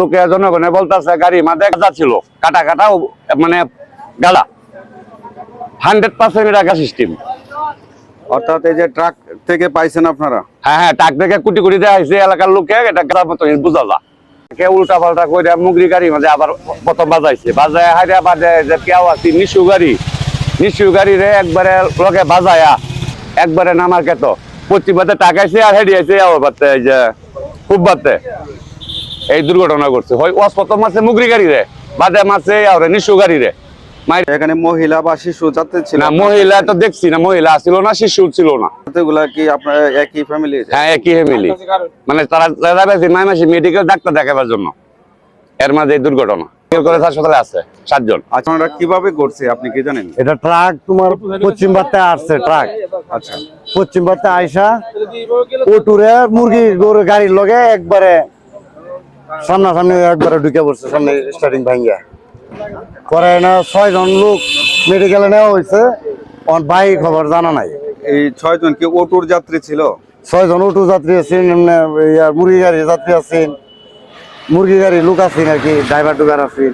লোকে জনগণে বলতেছে গাড়ি মাঝে গাঁজা ছিল কাটা কাটা মানে হান্ড্রেড পার্সেন্ট এটা গাছ সিস্টেম অর্থাৎ এই যে ট্রাক থেকে পাইছেন আপনারা? হ্যাঁ হ্যাঁ টাক থেকে কুটি কুটি দেওয়া হয়েছে এলাকার লোকে এটা গাড়ার মতো বুঝা যা কে উল্টা পাল্টা করে মুগরি গাড়ি মাঝে আবার প্রথম বাজাইছে। বাজায় হাইরা বাজে যে কেউ আছে নিশু গাড়ি। নিশু গাড়ি রে একবারে লগে বাজায়া একবারে নামার কেত বাতে টাকাইছে আর আবার বাতে এই যে খুব বাতে এই দুর্ঘটনা করছে হয় মুগরি গাড়ি রে বাদে মাসে আর নিশু গাড়ি রে এখানে মহিলা বা শিশু যাত্রী ছিল না মহিলা তো দেখছি না মহিলা ছিল না শিশু ছিল না। এগুলা কি আপনার একই ফ্যামিলি হ্যাঁ একই ফ্যামিলি মানে তারা মেডিকেল ডাক্তার দেখাবার জন্য। এর মাঝে এই দুর্ঘটনা। মেডিকেল কলেজ হাসপাতালে আছে সাতজন। আচ্ছা আপনারা কীভাবে করছে আপনি কি জানেন? এটা ট্রাক তোমার পশ্চিম আসছে ট্রাক। আচ্ছা। পশ্চিম আইসা মুরগি গরু গাড়ির লগে একবারে সামনাসামনি একবারে ঢুকে পড়ছে সামনে স্টার্টিং ভাঙ্গিয়া। পরে না ছয়জন লোক মেডিকেলে নেওয়া হয়েছে আমার ভাই খবর জানা নাই। এই ছয়জন কি অটোর যাত্রী ছিল? ছয়জন অটো যাত্রী আছেন এমনি মুরগি গাড়ি যাত্রী আছেন মুরগি গাড়ির লোক আছেন আর কি ড্রাইভার টুকার আছেন।